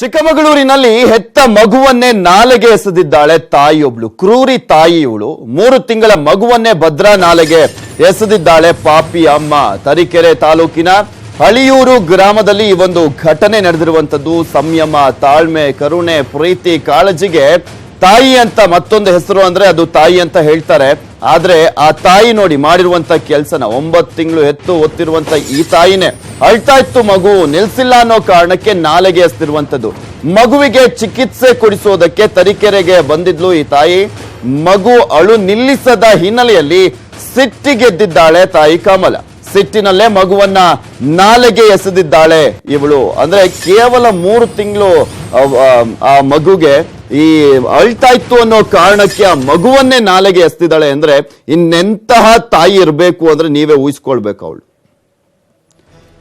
ಚಿಕ್ಕಮಗಳೂರಿನಲ್ಲಿ ಹೆತ್ತ ಮಗುವನ್ನೇ ನಾಲೆಗೆ ಎಸೆದಿದ್ದಾಳೆ ತಾಯಿಯೊಬ್ಳು. ಕ್ರೂರಿ ತಾಯಿಯವಳು ಮೂರು ತಿಂಗಳ ಮಗುವನ್ನೇ ಭದ್ರಾ ನಾಲೆಗೆ ಎಸೆದಿದ್ದಾಳೆ ಪಾಪಿ ಅಮ್ಮ. ತರೀಕೆರೆ ತಾಲೂಕಿನ ಹಳಿಯೂರು ಗ್ರಾಮದಲ್ಲಿ ಈ ಒಂದು ಘಟನೆ ನಡೆದಿರುವಂತದ್ದು ಸಂಯಮ, ತಾಳ್ಮೆ, ಕರುಣೆ, ಪ್ರೀತಿ, ಕಾಳಜಿಗೆ ತಾಯಿ ಅಂತ ಮತ್ತೊಂದು ಹೆಸರು ಅಂದ್ರೆ ಅದು ತಾಯಿ ಅಂತ ಹೇಳ್ತಾರೆ. ಆದ್ರೆ ಆ ತಾಯಿ ನೋಡಿ ಮಾಡಿರುವಂತ ಕೆಲ್ಸನ ಒಂಬತ್ತು ತಿಂಗಳು ಎತ್ತು ಒತ್ತಿರುವಂತ ಈ ತಾಯಿನೇ ಅಳ್ತಾ ಇತ್ತು ಮಗು, ನಿಲ್ಸಿಲ್ಲ ಅನ್ನೋ ಕಾರಣಕ್ಕೆ ನಾಲೆಗೆ ಎಸ್ತಿರುವಂತದ್ದು ಮಗುವಿಗೆ ಚಿಕಿತ್ಸೆ ಕೊಡಿಸೋದಕ್ಕೆ ತರೀಕೆರೆಗೆ ಬಂದಿದ್ಲು ಈ ತಾಯಿ. ಮಗು ಅಳು ನಿಲ್ಲಿಸದ ಹಿನ್ನೆಲೆಯಲ್ಲಿ ಸಿಟ್ಟಿಗೆದ್ದಿದ್ದಾಳೆ ತಾಯಿ ಕಮಲ. ಸಿಟ್ಟಿನಲ್ಲೇ ಮಗುವನ್ನ ನಾಲೆಗೆ ಎಸೆದಿದ್ದಾಳೆ ಇವಳು. ಅಂದ್ರೆ ಕೇವಲ ಮೂರು ತಿಂಗಳು ಆ ಮಗುಗೆ ಈ ಅಳ್ತಾ ಇತ್ತು ಅನ್ನೋ ಕಾರಣಕ್ಕೆ ಆ ಮಗುವನ್ನೇ ನಾಲೆಗೆ ಎಸ್ತಿದ್ದಾಳೆ ಅಂದ್ರೆ ಇನ್ನೆಂತಹ ತಾಯಿ ಇರಬೇಕು ಅಂದ್ರೆ ನೀವೇ ಊಹಿಸ್ಕೊಳ್ಬೇಕು ಅವಳು.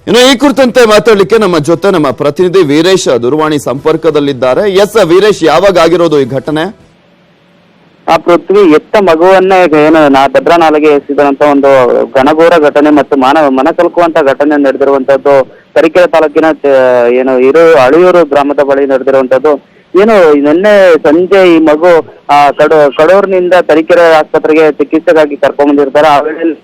ಇನ್ನು ಈ ಕುರಿತಂತೆ ಮಾತಾಡ್ಲಿಕ್ಕೆ ನಮ್ಮ ಜೊತೆ ನಮ್ಮ ಪ್ರತಿನಿಧಿ ವೀರೇಶ್ ದೂರವಾಣಿ ಸಂಪರ್ಕದಲ್ಲಿದ್ದಾರೆ. ಎಸ್, ವೀರೇಶ್, ಯಾವಾಗ ಆಗಿರೋದು ಈ ಘಟನೆ? ಆ ಪೃಥ್ವಿ ಎತ್ತ ಮಗುವನ್ನೇ ಏನು ನಾ ಭದ್ರಾ ನಾಲೆಗೆ ಎಸಿದಂತ ಒಂದು ಘನಘೋರ ಘಟನೆ ಮತ್ತು ಮಾನವ ಮನಕಲ್ಕುವಂತ ಘಟನೆ ನಡೆದಿರುವಂತದ್ದು ತರೀಕೆರೆ ತಾಲೂಕಿನ ಏನು, ಇರು, ಅಳಿಯೂರು ಗ್ರಾಮದ ಬಳಿ ನಡೆದಿರುವಂತದ್ದು ಏನು ನಿನ್ನೆ ಸಂಜೆ ಈ ಮಗು, ಆ, ಕಡ, ಕಡೂರಿನಿಂದ ತರೀಕೆರೆ ಆಸ್ಪತ್ರೆಗೆ ಚಿಕಿತ್ಸೆಗಾಗಿ ಕರ್ಕೊಂಡ್ಬಂದಿರ್ತಾರೆ ಆ ವೇಳೆಯಲ್ಲಿ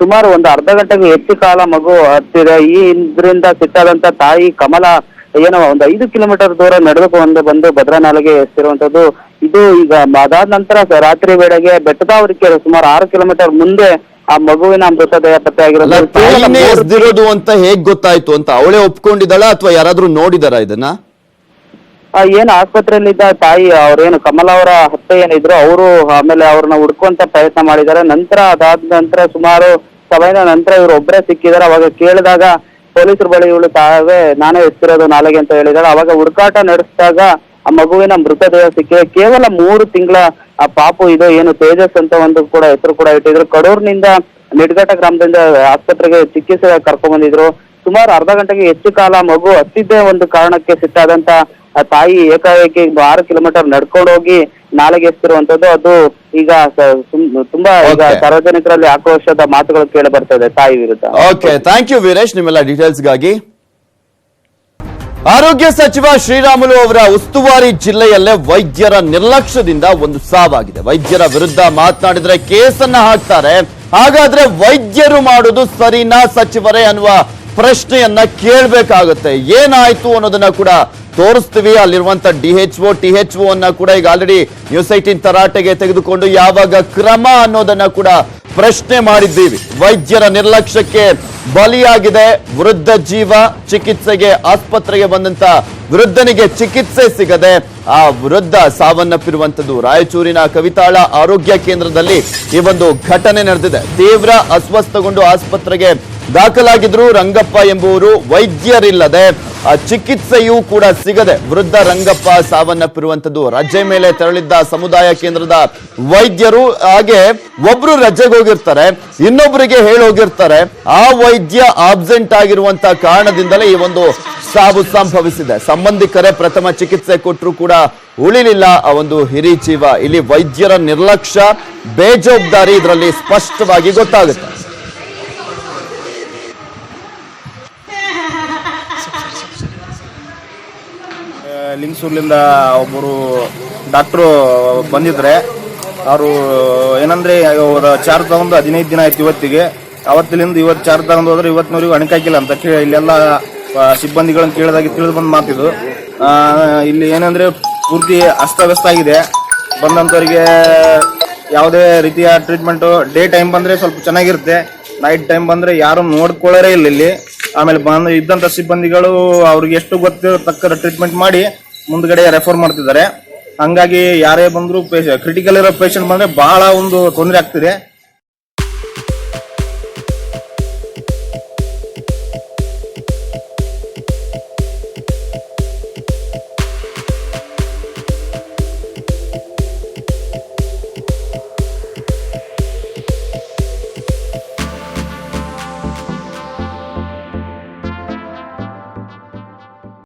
ಸುಮಾರು ಒಂದು ಅರ್ಧ ಗಂಟೆಗೆ ಹೆಚ್ಚು ಕಾಲ ಮಗು ಹತ್ತಿರ, ಈ ಇದರಿಂದ ಸಿಟ್ಟಾದಂತ ತಾಯಿ ಕಮಲ, ಏನೋ ಒಂದು ಐದು ಕಿಲೋಮೀಟರ್ ದೂರ ನಡೆದುಕೊಂಡು ಬಂದು ಭದ್ರಾ ನಾಲೆಗೆ ಎಸ್ತಿರುವಂತದ್ದು ಇದು ಈಗ ಅದಾದ ನಂತರ ರಾತ್ರಿ ವೇಳೆಗೆ ಬೆಟ್ಟದಾವರಿಕೆ ಸುಮಾರು ಆರು ಕಿಲೋಮೀಟರ್ ಮುಂದೆ ಆ ಮಗುವಿನ ಮೃತದೇಹ ಪತ್ತೆ ಎಸ್ದಿರೋದು ಅಂತ ಹೇಗ್ ಗೊತ್ತಾಯ್ತು ಅಂತ ಅವಳೇ ಒಪ್ಕೊಂಡಿದ್ದಾಳ ಅಥವಾ ಯಾರಾದ್ರೂ ನೋಡಿದಾರ ಇದನ್ನ? ಏನು ಆಸ್ಪತ್ರೆಯಲ್ಲಿದ್ದ ತಾಯಿ, ಅವ್ರೇನು ಕಮಲ ಅವರ ಹತ್ತೆ ಏನಿದ್ರು ಅವರು ಆಮೇಲೆ ಅವ್ರನ್ನ ಹುಡ್ಕುವಂತ ಪ್ರಯತ್ನ ಮಾಡಿದ್ದಾರೆ. ನಂತರ ಅದಾದ ನಂತರ ಸುಮಾರು ಸಮಯದ ನಂತರ ಇವ್ರು ಒಬ್ಬರೇ ಸಿಕ್ಕಿದ್ದಾರೆ. ಅವಾಗ ಕೇಳಿದಾಗ ಪೊಲೀಸರ ಬಳಿ ಇವಳು ತಾವೇ, ನಾನೇ ಎತ್ತಿರೋದು ನಾಲೆಗೆ ಅಂತ ಹೇಳಿದಾಳೆ. ಅವಾಗ ಹುಡುಕಾಟ ನಡೆಸಿದಾಗ ಆ ಮಗುವಿನ ಮೃತದೇಹ ಸಿಕ್ಕಿದೆ. ಕೇವಲ ಮೂರು ತಿಂಗಳ ಆ ಪಾಪು ಇದು, ಏನು ತೇಜಸ್ ಅಂತ ಒಂದು ಕೂಡ ಹೆಸರು ಕೂಡ ಇಟ್ಟಿದ್ರು. ಕಡೂರಿನಿಂದ ನಿಡ್ಘಟ್ಟ ಗ್ರಾಮದಿಂದ ಆಸ್ಪತ್ರೆಗೆ ಚಿಕಿತ್ಸೆ ಕರ್ಕೊಂಡ್ ಬಂದಿದ್ರು ಸುಮಾರು ಅರ್ಧ ಗಂಟೆಗೆ ಹೆಚ್ಚು ಕಾಲ ಮಗು ಹತ್ತಿದ್ದೇ ಒಂದು ಕಾರಣಕ್ಕೆ ಸಿಟ್ಟಾದಂತ ಆ ತಾಯಿ ಏಕಾಏಕಿ ಆರು ಕಿಲೋಮೀಟರ್ ನಡ್ಕೊಂಡು ಹೋಗಿ ನಾಲೆಗೆ ಎಸ್ತಿರುವಂತದ್ದು ಅದು ಈಗ ಸ- ತುಂಬಾ ಈಗ Okay. ಸಾರ್ವಜನಿಕರಲ್ಲಿ ಆಕ್ರೋಶದ ಮಾತುಗಳು ಕೇಳಿ ಬರ್ತಾ ಇದೆ ತಾಯಿ ವಿರುದ್ಧ. ಓಕೆ ಥ್ಯಾಂಕ್ ಯು ವೀರೇಶ್ ನಿಮ್ಮೆಲ್ಲ ಡೀಟೇಲ್ಸ್ಗಾಗಿ ಆರೋಗ್ಯ ಸಚಿವ ಶ್ರೀರಾಮುಲು ಅವರ ಉಸ್ತುವಾರಿ ಜಿಲ್ಲೆಯಲ್ಲೇ ವೈದ್ಯರ ನಿರ್ಲಕ್ಷ್ಯದಿಂದ ಒಂದು ಸಾವಾಗಿದೆ. ವೈದ್ಯರ ವಿರುದ್ಧ ಮಾತನಾಡಿದ್ರೆ ಕೇಸನ್ನ ಹಾಕ್ತಾರೆ. ಹಾಗಾದ್ರೆ ವೈದ್ಯರು ಮಾಡುದು ಸರಿನಾ ಸಚಿವರೇ ಅನ್ನುವ ಪ್ರಶ್ನೆಯನ್ನ ಕೇಳಬೇಕಾಗುತ್ತೆ. ಏನಾಯ್ತು ಅನ್ನೋದನ್ನ ಕೂಡ ತೋರಿಸ್ತೀವಿ. ಅಲ್ಲಿರುವಂತ D H O, T H O ಅನ್ನ ಕೂಡ ಈಗ ಆಲ್ರೆಡಿ ನ್ಯೂಸ್ ಐಟಿನ್ ತರಾಟೆಗೆ ತೆಗೆದುಕೊಂಡು ಯಾವಾಗ ಕ್ರಮ ಅನ್ನೋದನ್ನ ಕೂಡ ಪ್ರಶ್ನೆ ಮಾಡಿದ್ದೀವಿ. ವೈದ್ಯರ ನಿರ್ಲಕ್ಷ್ಯಕ್ಕೆ ಬಲಿಯಾಗಿದೆ. ವೃದ್ಧ ಜೀವ ಚಿಕಿತ್ಸೆಗೆ ಆಸ್ಪತ್ರೆಗೆ ಬಂದಂತ ವೃದ್ಧನಿಗೆ ಚಿಕಿತ್ಸೆ ಸಿಗದೆ ಆ ವೃದ್ಧ ಸಾವನ್ನಪ್ಪಿರುವಂತದ್ದು ರಾಯಚೂರಿನ ಕವಿತಾಳ ಆರೋಗ್ಯ ಕೇಂದ್ರದಲ್ಲಿ ಈ ಒಂದು ಘಟನೆ ನಡೆದಿದೆ. ತೀವ್ರ ಅಸ್ವಸ್ಥಗೊಂಡು ಆಸ್ಪತ್ರೆಗೆ ದಾಖಲಾಗಿದ್ರು ರಂಗಪ್ಪ ಎಂಬುವರು ವೈದ್ಯರಿಲ್ಲದೆ ಚಿಕಿತ್ಸೆಯೂ ಕೂಡ ಸಿಗದೆ ವೃದ್ಧ ರಂಗಪ್ಪ ಸಾವನ್ನಪ್ಪಿರುವಂತದ್ದು ರಜೆ ಮೇಲೆ ತೆರಳಿದ್ದ ಸಮುದಾಯ ಕೇಂದ್ರದ ವೈದ್ಯರು, ಹಾಗೆ ಒಬ್ರು ರಜೆಗೆ ಹೋಗಿರ್ತಾರೆ ಇನ್ನೊಬ್ಬರಿಗೆ ಹೇಳೋಗಿರ್ತಾರೆ ಆ ವೈದ್ಯ ಆಬ್ಸೆಂಟ್ ಆಗಿರುವಂತ ಕಾರಣದಿಂದಲೇ ಈ ಒಂದು ಸಾವು ಸಂಭವಿಸಿದೆ. ಸಂಬಂಧಿಕರೇ ಪ್ರಥಮ ಚಿಕಿತ್ಸೆ ಕೊಟ್ಟರು ಕೂಡ ಉಳಿಲಿಲ್ಲ ಆ ಒಂದು ಹಿರಿ ಜೀವ ಇಲ್ಲಿ ವೈದ್ಯರ ನಿರ್ಲಕ್ಷ್ಯ, ಬೇಜವಾಬ್ದಾರಿ ಇದರಲ್ಲಿ ಸ್ಪಷ್ಟವಾಗಿ ಗೊತ್ತಾಗುತ್ತೆ. ಲಿಂಗಸೂರ್ಲಿಂದ ಒಬ್ಬರು ಡಾಕ್ಟ್ರು ಬಂದಿದ್ರೆ, ಅವರು ಏನಂದ್ರೆ, ಅವರ ಚಾರ್ಜ್ ತಗೊಂಡು ಹದಿನೈದು ದಿನ ಆಯ್ತು ಇವತ್ತಿಗೆ. ಅವತ್ತಿಲಿಂದ ಇವತ್ತು ಚಾರ್ಜ್ ತಗೊಂಡು ಹೋದ್ರೆ ಇವತ್ತಿನವರೆಗೂ ಅಣಕಾಕಿಲ್ಲ ಅಂತ ಕೇಳಿ, ಇಲ್ಲೆಲ್ಲ ಸಿಬ್ಬಂದಿಗಳನ್ನು ಕೇಳಿದಾಗಿ ಕೇಳಿದಾಗ ತಿಳಿದು ಬಂದು ಮಾತಿದ್ದು ಇಲ್ಲಿ ಏನಂದ್ರೆ ಪೂರ್ತಿ ಅಸ್ತವ್ಯಸ್ತ ಆಗಿದೆ. ಬಂದಂಥವ್ರಿಗೆ ಯಾವುದೇ ರೀತಿಯ ಟ್ರೀಟ್ಮೆಂಟು ಡೇ ಟೈಮ್ ಬಂದರೆ ಸ್ವಲ್ಪ ಚೆನ್ನಾಗಿರುತ್ತೆ. ನೈಟ್ ಟೈಮ್ ಬಂದರೆ ಯಾರು ನೋಡ್ಕೊಳ್ಳೋರೇ ಇಲ್ಲ ಇಲ್ಲಿ. ಆಮೇಲೆ ಬಂದ ಇದ್ದಂತ ಸಿಬ್ಬಂದಿಗಳು ಅವ್ರಿಗೆ ಎಷ್ಟು ಗೊತ್ತಿರೋ ತಕ್ಕ ಟ್ರೀಟ್ಮೆಂಟ್ ಮಾಡಿ ಮುಂದ್ಗಡೆ ರೆಫರ್ ಮಾಡ್ತಿದ್ದಾರೆ. ಹಂಗಾಗಿ ಯಾರೇ ಬಂದ್ರು ಕ್ರಿಟಿಕಲ್ ಇರೋ ಪೇಷಂಟ್ ಬಂದ್ರೆ ಬಹಳ ಒಂದು ತೊಂದರೆ ಆಗ್ತಿದೆ.